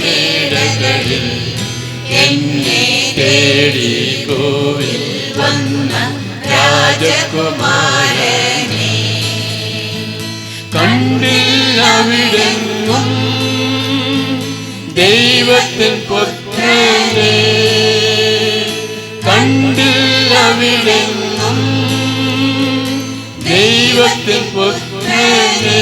മേടകളിൽ എന്നെ തേടി കോവിൽ വന്ന രാജകുമാരനെ കണ്ടില്ലവിടെങ്ങും ദൈവത്തിൻ പുത്രനെ കണ്ടില്ലവിടെങ്ങും ദൈവത്തിൻ പുത്രനെ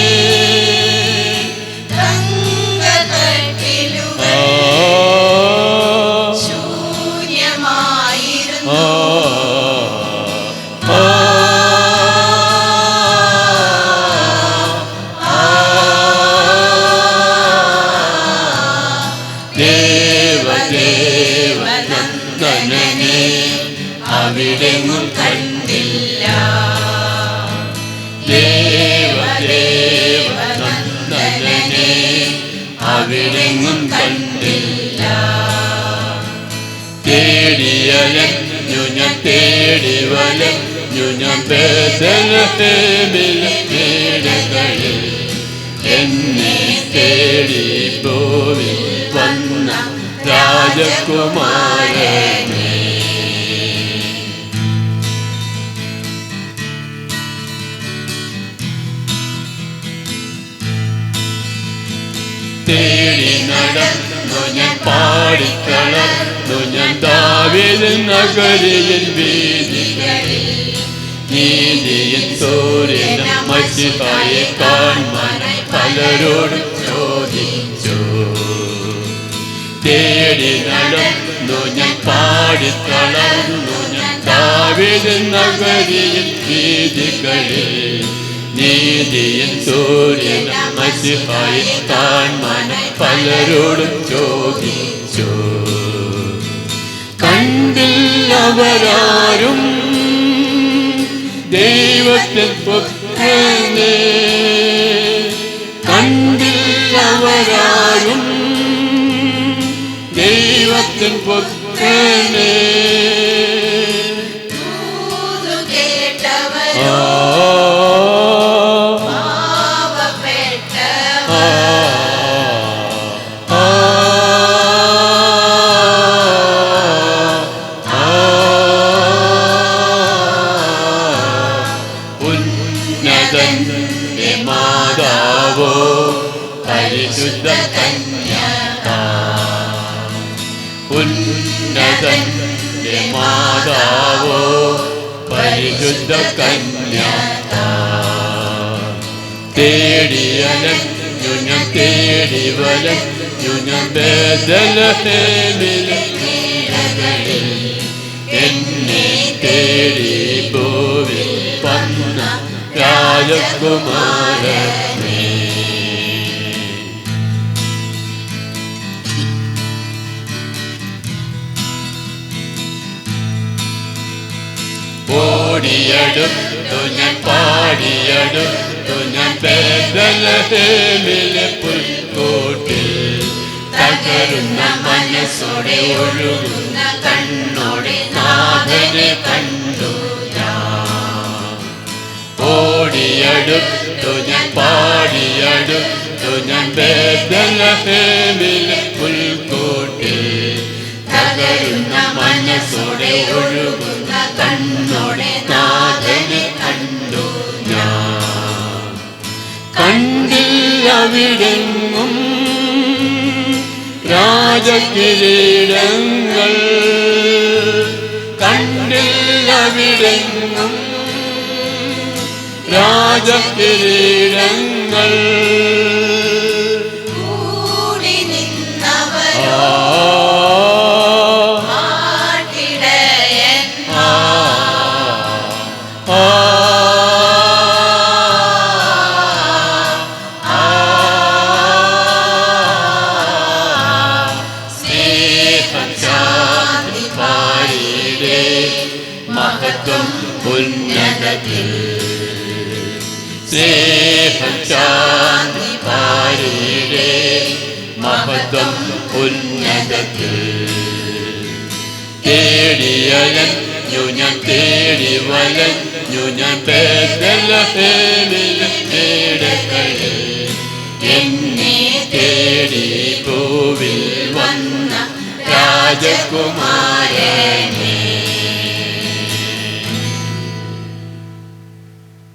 അവിടെങ്ങും കണ്ടില്ല. ദേവദേവനന്ദനെ അവിടെങ്ങും കണ്ടില്ല. തേടിയലഞ്ഞു ഞാൻ തേടി വലഞ്ഞു ഞാൻ എന്നെ തേടി പോയി വന്ന രാജകുമാരനെ തേടി നടന്നു ഞാൻ പാടിക്കളർന്നു ഞാൻ താവിൽ നഗരിയിൽ വീതികളിൽ നീതിയിൽ സൂര്യന മഷിഹായെ കാണാൻ പലരോടും ചോദിച്ചു. തേടി നടന്നു ഞാൻ പാടിക്കളർന്നു ഞാൻ താവിൽ നഗരിയിൽ വീതികളിൽ നീതിயின் സൂര്യൻ മഷിഹായെ കാണാൻ പലരോടും ചോദിച്ചു. കണ്ടില്ലവരാരും ദൈവത്തിൻ പുത്രനെ കണ്ടില്ലവരാരും ദൈവത്തിൻ പുത്രനെ പരിശുദ്ധ കന്യക തേടിയലഞ്ഞു ഞാൻ തേടി വലഞ്ഞു ഞാൻ ബദലഹേമിലെ മേടകളിൽ എന്നെ തേടി പോവി പന്ന രാജകുമാരനെ ഓടിയടുത്തു ഞാൻ പാടിയടുത്തു ഞാൻ ബദലഹേമിലെ പുൽക്കൂട്ടിൽ. തകരുന്ന മനസ്സോടെ ഒഴുകുന്ന കണ്ണോടെ നാഥനെ കണ്ടു ഓടിയടുത്തു ഞാൻ പാടിയടുത്തു ഞാൻ ബദലഹേമിലെ പുൽക്കൂട്ടിൽ. തകരുന്ന മനസ്സോടെ ഒഴുകുന്ന കണ്ടില്ലവിടെങ്ങും രാജകിരീടങ്ങൾ കണ്ടില്ലവിടെങ്ങും രാജകിരീടങ്ങൾ മഹത്വം ഉന്നതത്തിൽ. സ്നേഹം ശാന്തി ഭാര്യയുടെ മഹത്വം ഉന്നതത്തിൽ. തേടിയലൻ ഞാൻ തേടി വലഞ്ഞു ഞാൻ പേരല്ല പേടിയിൽ എന്നെ തേടി കോവിൽ വന്ന രാജകുമാരനെ